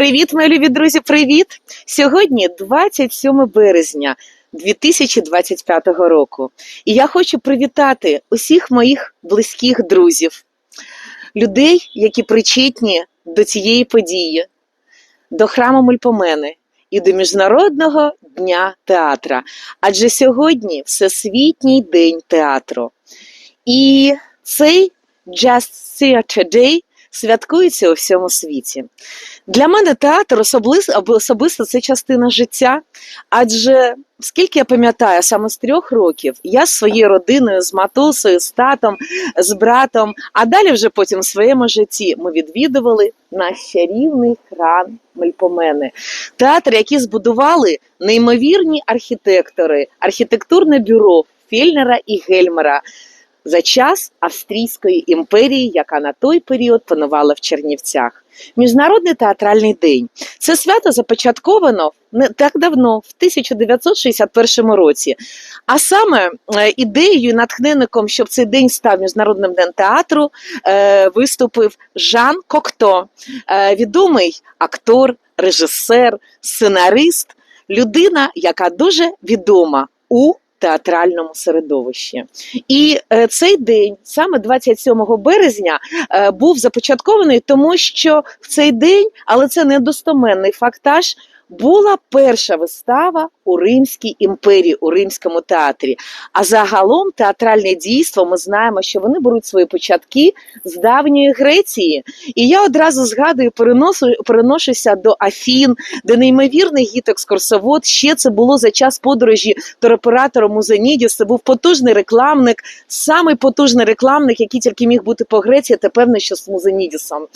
Привіт, мої любі друзі! Привіт! Сьогодні 27 березня 2025 року. І я хочу привітати усіх моїх близьких друзів, людей, які причетні до цієї події, до храму Мельпомени і до Міжнародного дня театра. Адже сьогодні Всесвітній день театру. І цей Just Theatre Day святкується у всьому світі. Для мене театр особисто, це частина життя, адже скільки я пам'ятаю, саме з трьох років я з своєю родиною, з матусею, з татом, з братом, а далі вже потім в своєму житті ми відвідували наш чарівний храм Мельпомени. Театр, який збудували неймовірні архітектори, архітектурне бюро Фельнера і Гельмера за час Австрійської імперії, яка на той період панувала в Чернівцях. Міжнародний театральний день. Це свято започатковано не так давно, в 1961 році. А саме е, ідеєю, натхненником, щоб цей день став міжнародним днем театру, е, виступив Жан Кокто, е, відомий актор, режисер, сценарист, людина, яка дуже відома у театральному середовищі. І е, цей день, саме 27 березня, е, був започаткований, тому що в цей день, але це не достоменний фактаж. Була перша вистава у Римській імперії, у Римському театрі. А загалом театральне дійство ми знаємо, що вони беруть свої початки з давньої Греції. І я одразу згадую, переносу, переношуся до Афін, де неймовірний гід-екскурсовод. Ще це було за час подорожі туроператора Музенідіс. Це був потужний рекламник, самий потужний рекламник, який тільки міг бути по Греції, та певно, що з Музенідісом.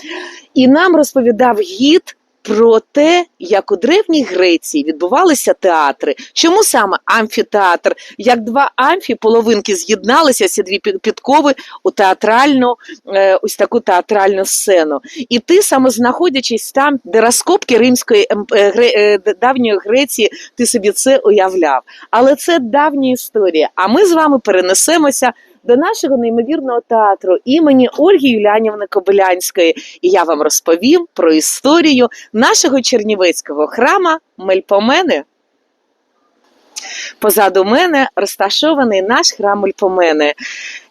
І нам розповідав гід про те, як у древній Греції відбувалися театри. Чому саме амфітеатр? Як два амфі половинки з'єдналися ці дві під- підкови у театральну, е, ось таку театральну сцену. І ти саме знаходячись там, де розкопки римської ем- е, е, давньої Греції, ти собі це уявляв. Але це давня історія. А ми з вами перенесемося. До нашого неймовірного театру імені Ольги Юлянівни Кобилянської, і я вам розповім про історію нашого чернівецького храма Мельпомени. Позаду мене розташований наш храм Мельпомени,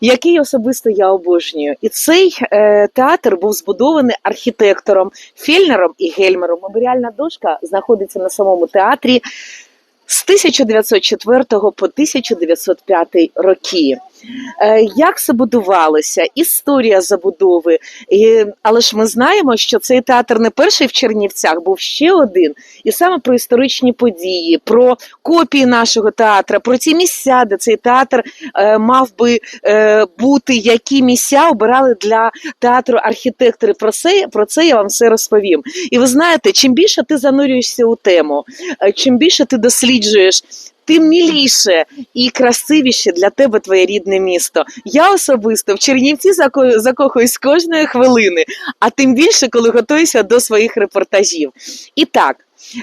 який особисто я обожнюю. І цей е, театр був збудований архітектором Фельнером і Гельмером. Меморіальна дошка знаходиться на самому театрі з 1904 по 1905 роки. Е, Як це будувалося, історія забудови. Але ж ми знаємо, що цей театр не перший в Чернівцях, був ще один. І саме про історичні події, про копії нашого театра, про ті місця, де цей театр е, мав би е, бути, які місця обирали для театру архітектори. Про це, про це я вам все розповім. І ви знаєте, чим більше ти занурюєшся у тему, чим більше ти досліджуєш. Тим міліше і красивіше для тебе твоє рідне місто. Я особисто в Чернівці закохуюсь кожної хвилини, а тим більше, коли готуюся до своїх репортажів. І так,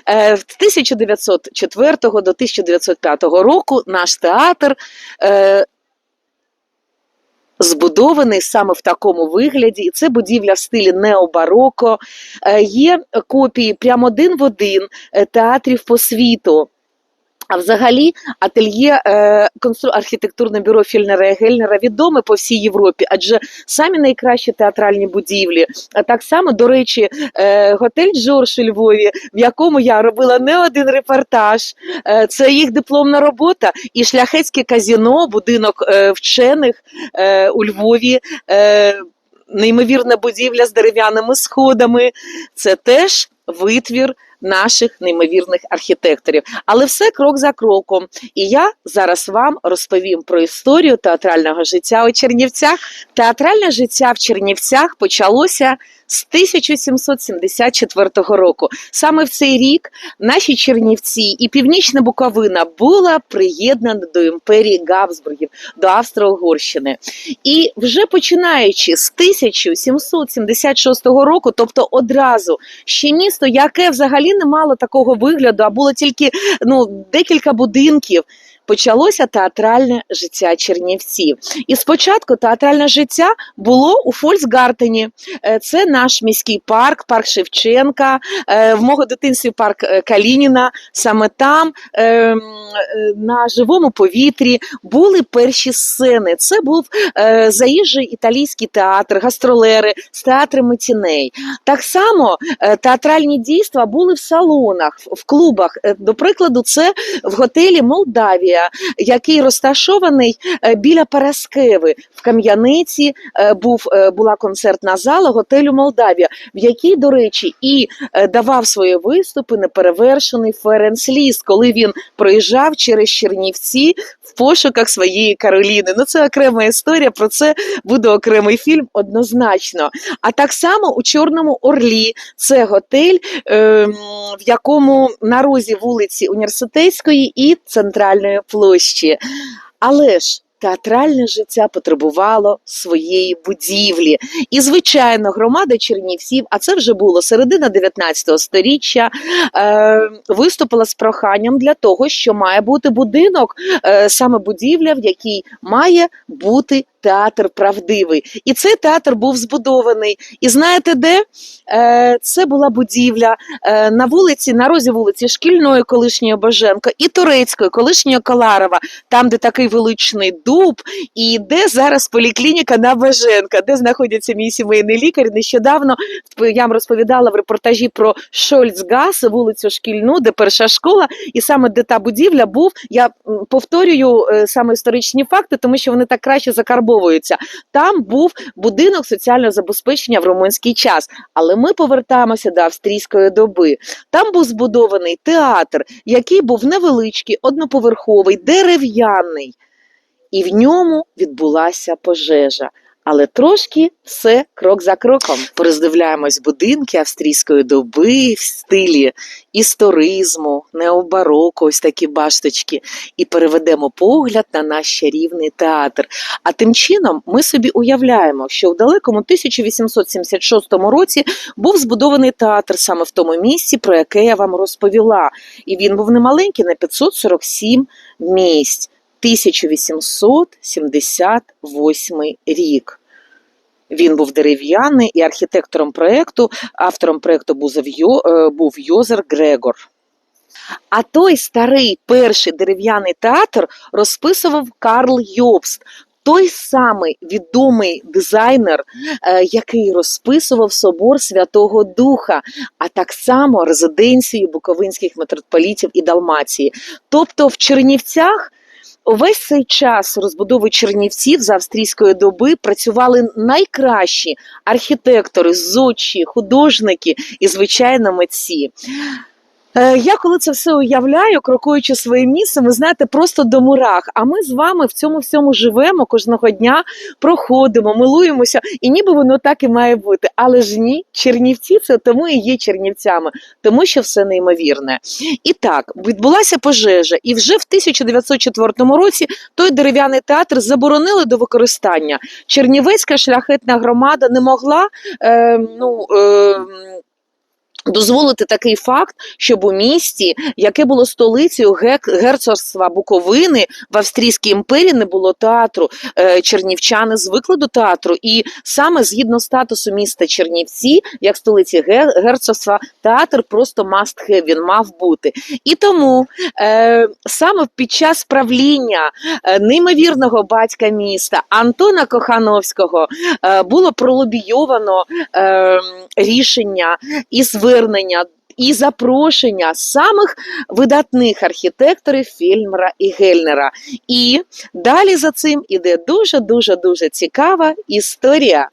е, з 1904 до 1905 року наш театр. е, Збудований саме в такому вигляді, і це будівля в стилі необароко. Е, Є копії прямо один в один е, театрів по світу. А взагалі ательє е, архітектурне бюро Фільнера і Гельнера відоме по всій Європі, адже самі найкращі театральні будівлі. А так само, до речі, е, готель Джордж у Львові, в якому я робила не один репортаж. Е, це їх дипломна робота, і шляхетське казіно, будинок е, вчених е, у Львові. Е, Неймовірна будівля з дерев'яними сходами. Це теж витвір наших неймовірних архітекторів. Але все крок за кроком. І я зараз вам розповім про історію театрального життя у Чернівцях. Театральне життя в Чернівцях почалося з 1774 року. Саме в цей рік наші Чернівці і Північна Буковина була приєднана до імперії Габсбургів, до Австро-Угорщини. І вже починаючи з 1776 року, тобто одразу ще місто, яке взагалі не мало такого вигляду, а було тільки ну, декілька будинків. Почалося театральне життя Чернівців. І спочатку театральне життя було у Фольксгартені. Е, Це наш міський парк, парк Шевченка, е, в мого дитинстві парк е, Калініна. Саме там на живому повітрі були перші сцени. Це був заїжджий італійський театр, гастролери з театрами тіней. Так само театральні дійства були в салонах, в- клубах. До прикладу, це в готелі Молдавія, який розташований е, біля Параскеви в Кам'яниці. е, Був е, була концертна зала готелю Молдавія, в якій, до речі, і е, давав свої виступи неперевершений Ференс Ліс, коли він проїжджав через Чернівці в пошуках своєї Кароліни. Ну це окрема історія. Про це буде окремий фільм однозначно. А так само у Чорному Орлі це готель, ем, в якому на розі вулиці Університетської і центральної площі. Але ж театральне життя потребувало своєї будівлі. І, звичайно, громада Чернівців, а це вже було середина 19 століття, е, виступила з проханням для того, що має бути будинок, е, саме будівля, в якій має бути театр правдивий. І цей театр був збудований. І знаєте де? Е, це була будівля е, на вулиці, на розі вулиці Шкільної, колишньої Боженко, і Турецької, колишньої Коларова, там, де такий величний дуб, і де зараз поліклініка на Боженка, де знаходиться мій сімейний лікар. Нещодавно я вам розповідала в репортажі про Шольцгас, вулицю Шкільну, де перша школа, і саме де та будівля був. Я повторюю е, саме історичні факти, тому що вони так краще закарбовуються. Там був будинок соціального забезпечення в румунський час. Але ми повертаємося до австрійської доби. Там був збудований театр, який був невеличкий, одноповерховий, дерев'яний, і в ньому відбулася пожежа. Але трошки все крок за кроком. Пороздивляємось будинки австрійської доби в стилі історизму, необароко, ось такі башточки, і переведемо погляд на наш чарівний театр. А тим чином ми собі уявляємо, що в далекому 1876 році був збудований театр саме в тому місці, про яке я вам розповіла. І він був немаленький на 547 місць. 1878 рік. Він був дерев'яний і архітектором проєкту, автором проєкту е, був Йозер Грегор. А той старий перший дерев'яний театр розписував Карл Йобст, той самий відомий дизайнер, е, який розписував собор Святого Духа, а так само резиденцію буковинських митрополітів і Далмації. Тобто в Чернівцях Увесь цей час розбудови Чернівців за австрійської доби працювали найкращі архітектори, зодчі, художники і, звичайно, митці. Е, Я коли це все уявляю, крокуючи своїм місцем, ви знаєте, просто до мурах. А ми з вами в цьому всьому живемо кожного дня, проходимо, милуємося, і ніби воно так і має бути. Але ж ні, Чернівці це тому і є Чернівцями, тому що все неймовірне. І так, відбулася пожежа, і вже в 1904 році той дерев'яний театр заборонили до використання. Чернівецька шляхетна громада не могла е, ну, е, дозволити такий факт, щоб у місті, яке було столицею герцогства Буковини в Австрійській імперії, не було театру. Е, Чернівчани звикли до театру, і саме згідно статусу міста Чернівці, як столиці герцогства, театр просто must have, він мав бути. І тому е, саме під час правління е, неймовірного батька міста Антона Кохановського було пролобійовано е, рішення і звернення. І запрошення самих видатних архітекторів Фільмера і Гельнера. І далі за цим іде дуже дуже дуже цікава історія.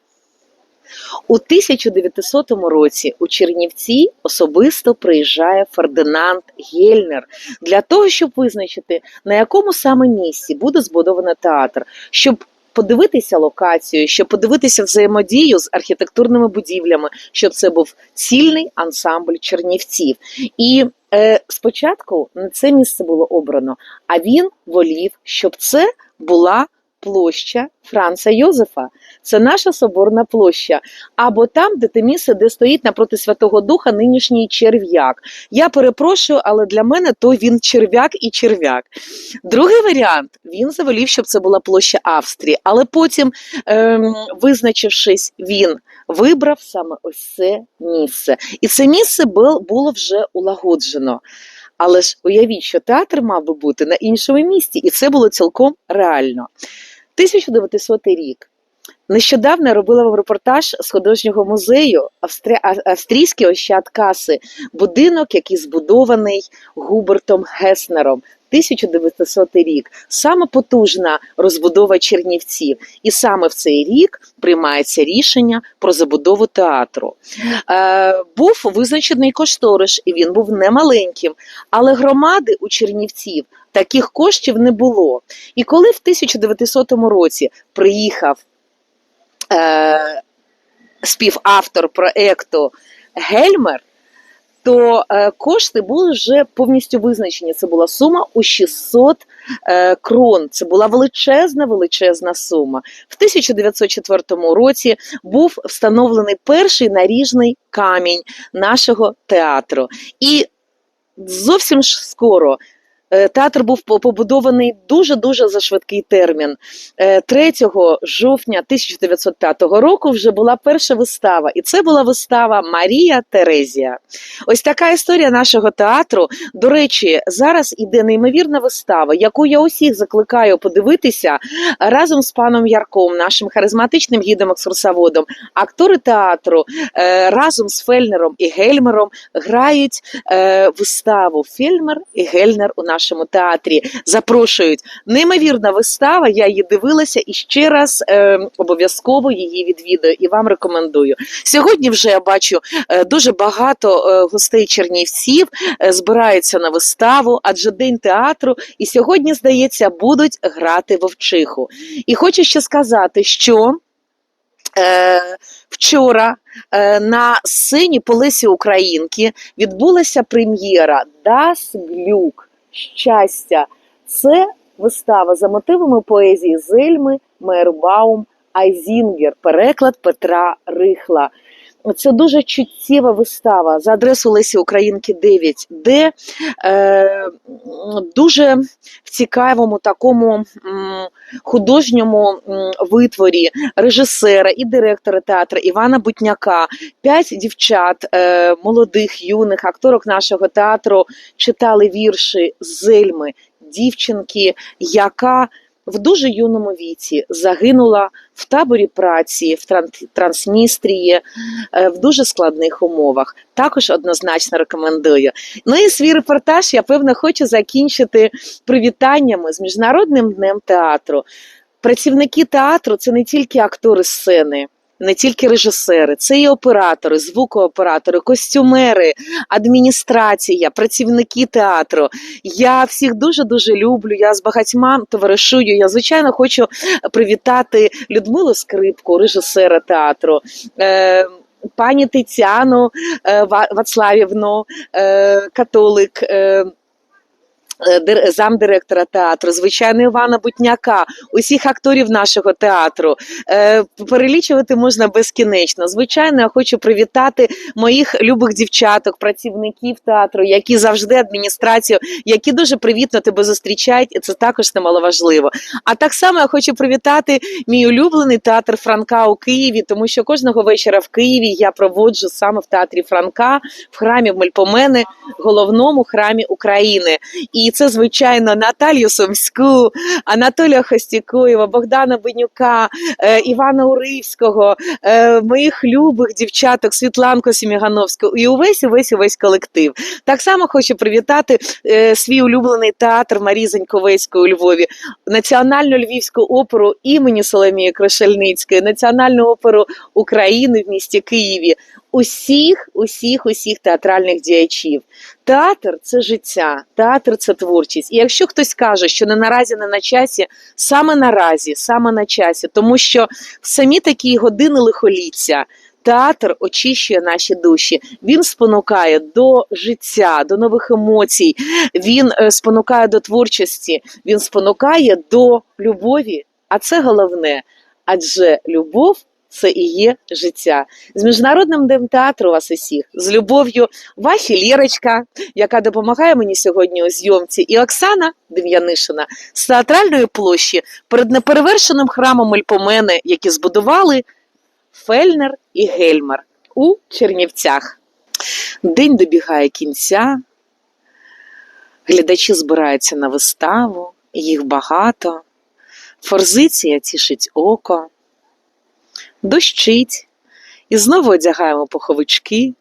У 1900 році у Чернівці особисто приїжджає Фердинанд Гельнер для того, щоб визначити, на якому саме місці буде збудовано театр, щоб подивитися локацію, щоб подивитися взаємодію з архітектурними будівлями, щоб це був цільний ансамбль чернівців. І е, спочатку це місце було обрано, а він волів, щоб це була площа Франца Йозефа. Це наша соборна площа. Або там, де те місце, де стоїть напроти Святого Духа нинішній черв'як. Я перепрошую, але для мене то він черв'як і черв'як. Другий варіант він завелів, щоб це була площа Австрії, але потім, ем, визначившись, він вибрав саме ось це місце. І це місце було вже улагоджено. Але ж уявіть, що театр мав би бути на іншому місці, і це було цілком реально. 1900 рік. Нещодавно робила вам репортаж з художнього музею Австрі... а- Австрійський будинок, який збудований Губертом Геснером. 1900 рік саме потужна розбудова Чернівців, і саме в цей рік приймається рішення про забудову театру. Е, був визначений кошторис, і він був немаленьким, але громади у Чернівців таких коштів не було. І коли в 1900 році приїхав е, співавтор проекту Гельмер, то е, кошти були вже повністю визначені. Це була сума у 600 е, крон. Це була величезна, величезна сума. В 1904 році був встановлений перший наріжний камінь нашого театру. І зовсім скоро. Е, Театр був побудований дуже дуже за швидкий термін. Е, 3 жовтня 1905 року вже була перша вистава, і це була вистава Марія Терезія. Ось така історія нашого театру. До речі, зараз іде неймовірна вистава, яку я усіх закликаю подивитися разом з паном Ярком, нашим харизматичним гідом екскурсоводом. Актори театру е, разом з Фельнером і Гельмером грають е, виставу Фельмер і Гельнер у нашому театрі. Запрошують. Неймовірна вистава. Я її дивилася і ще раз е, обов'язково її відвідаю і вам рекомендую. Сьогодні вже я бачу е, дуже багато е, гостей Чернівців е, збираються на виставу, адже день театру. І сьогодні, здається, будуть грати вовчиху. І хочу ще сказати, що. Е, вчора е, на сцені по Лесі Українки відбулася прем'єра Das Glück щастя. Це вистава за мотивами поезії Зельми Мейербаум Айзінгер, переклад Петра Рихла. Це дуже чуттєва вистава. За адресою Лесі Українки 9, де е, дуже в цікавому такому художньому витворі режисера і директора театру Івана Бутняка, п'ять дівчат, е, молодих, юних акторок нашого театру читали вірші Зельми, дівчинки, яка в дуже юному віці загинула в таборі праці в Тран- Трансністрії е, в дуже складних умовах. Також однозначно рекомендую. Ну і свій репортаж я певно хочу закінчити привітаннями з міжнародним днем театру. Працівники театру це не тільки актори сцени. Не тільки режисери, це і оператори, звукооператори, костюмери, адміністрація, працівники театру. Я всіх дуже дуже люблю. Я з багатьма товаришую. Я звичайно хочу привітати Людмилу Скрипку, режисера театру. Е, Пані Тетяну е, Вацлавівну, е, католик, замдиректора театру, звичайно, Івана Бутняка, усіх акторів нашого театру. Е, Перелічувати можна безкінечно. Звичайно, я хочу привітати моїх любих дівчаток, працівників театру, які завжди адміністрацію, які дуже привітно тебе зустрічають, це також немаловажливо. А так само я хочу привітати мій улюблений театр Франка у Києві, тому що кожного вечора в Києві я проводжу саме в театрі Франка, в храмі Мельпомени, головному храмі України. І це, звичайно, Наталію Сумську, Анатолія Хостікоєва, Богдана Бенюка, е, Івана Уривського, е, моїх любих дівчаток, Світланку Сімігановську і увесь увесь увесь колектив. Так само хочу привітати е, свій улюблений театр Марії Заньковецької у Львові, Національну львівську оперу імені Соломії Крошельницької, Національну оперу України в місті Києві. Усіх, усіх, усіх театральних діячів. Театр це життя, театр це творчість. І якщо хтось каже, що не наразі не на часі, саме наразі, саме на часі, тому що в самі такі години лихоліття. Театр очищує наші душі. Він спонукає до життя, до нових емоцій. Він е, спонукає до творчості. Він спонукає до любові А це головне, адже любов це і є життя. З міжнародним днем театру вас усіх, з любов'ю, ваші Лірочка, яка допомагає мені сьогодні у зйомці, і Оксана Дем'янишина з театральної площі перед неперевершеним храмом Ельпомени, які збудували Фельнер і Гельмар у Чернівцях. День добігає кінця, глядачі збираються на виставу, їх багато, форзиція тішить око, дощить, і знову одягаємо пуховички,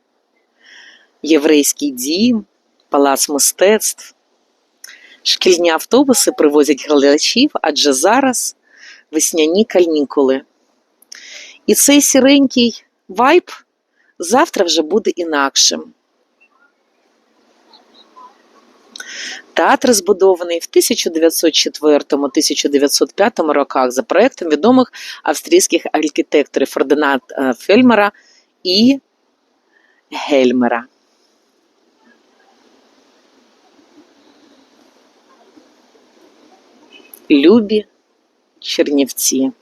єврейський дім, палац мистецтв. Шкільні автобуси привозять глядачів, адже зараз весняні канікули. І цей сіренький вайб завтра вже буде інакшим. Театр збудований в 1904-1905 роках за проектом відомих австрійських архітекторів Фердинанда Фельмера і Гельмера. Любі Чернівці.